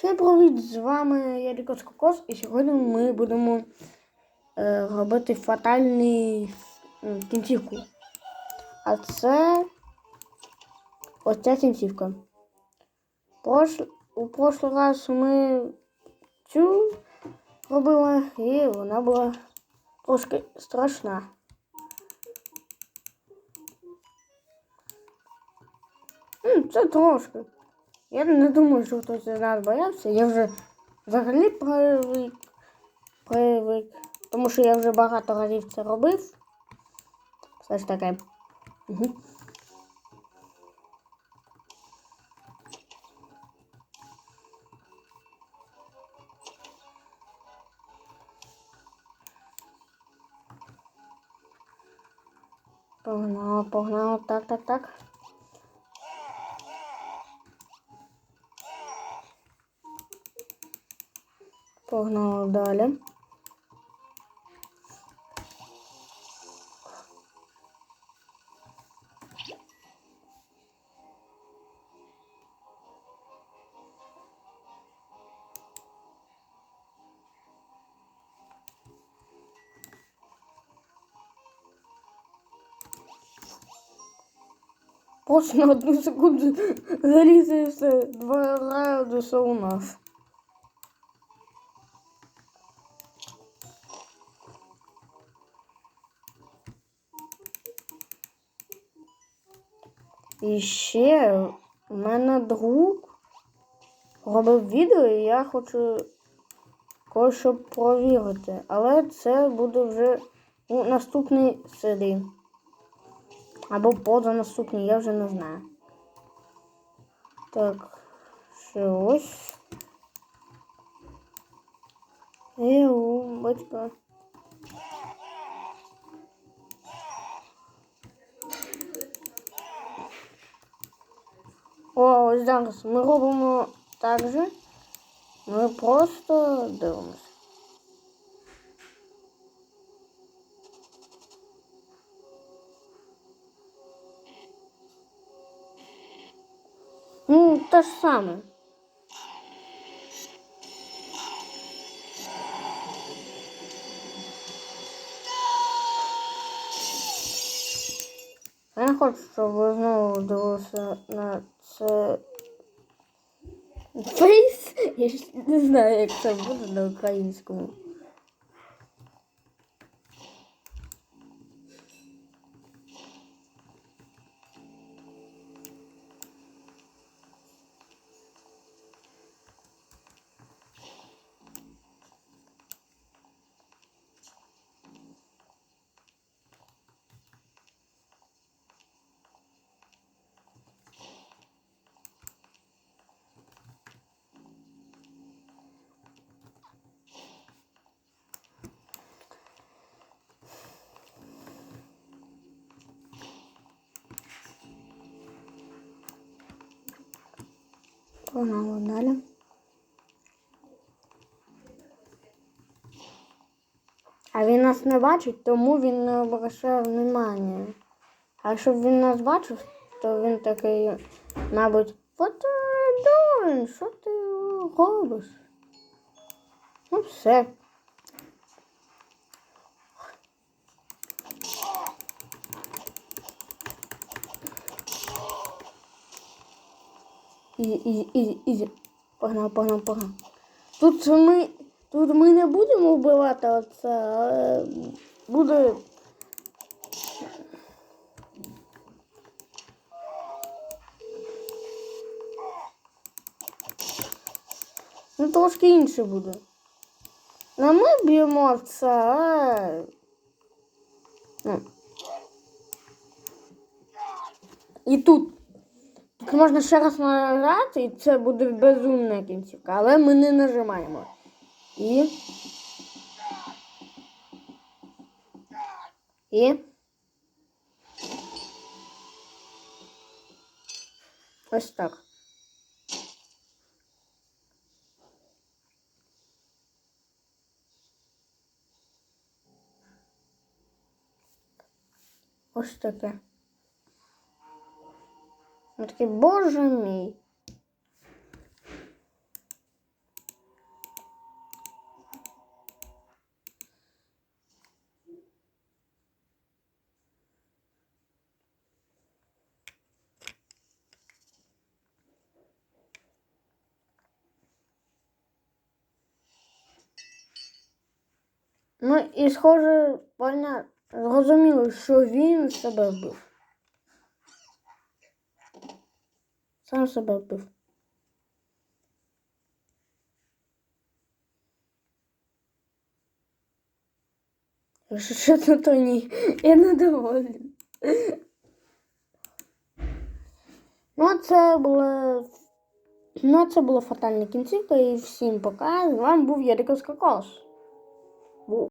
Всім привіт! З вами я Лікос Кокос, і сьогодні ми будемо е, робити фатальний м, кінцівку. А це ось ця кінцівка. Прош... У прошлий раз ми цю робили, і вона була трошки страшна. Це трошки. Я не думаю, що хтось з нас боявся. Я вже взагалі привик, привик. Тому що я вже багато разів це робив. Все ж таке. Угу. Погнало, погнало, так, так, так. Погнали далі. Просто на одну секунду заліз і все. Два градуса у нас. І ще в мене друг робив відео, і я хочу кое-що провірити. Але це буде вже у наступній серії. Або поза наступній, я вже не знаю. Так, ще ось. І у батька. О, зараз ми робимо так же. Ми просто дивимося. Ну, те ж саме. Я хочу, щоб ви знову дивилися на це. Фейс? Я не знаю, як це буде на українському. Погнали далі. А він нас не бачить, тому він не обращає внимання. А якщо він нас бачив, то він такий, мабуть, What are doing? Що ти робиш? Ну все. Ізі, ізі, ізі, ізі. Погнав, погнав, погнав. Тут ми, тут ми не будемо вбивати оце, але буде. Ну, трошки інше буде. Ну, ми б'ємо це, а... Ну. І тут. Можна ще раз нажати, і це буде безумна кінцівка, але ми не нажимаємо. І. І. Ось так. Ось таке. Ми такі, боже мій. Ну і схоже, паня зрозуміло, що він себе вбив. Сам себе вбив. Якщо чесно, то ні. Я недоволен. Ну, це було. Ну, це була фатальна кінцівка і всім пока. З вами був Ярикос Кокос.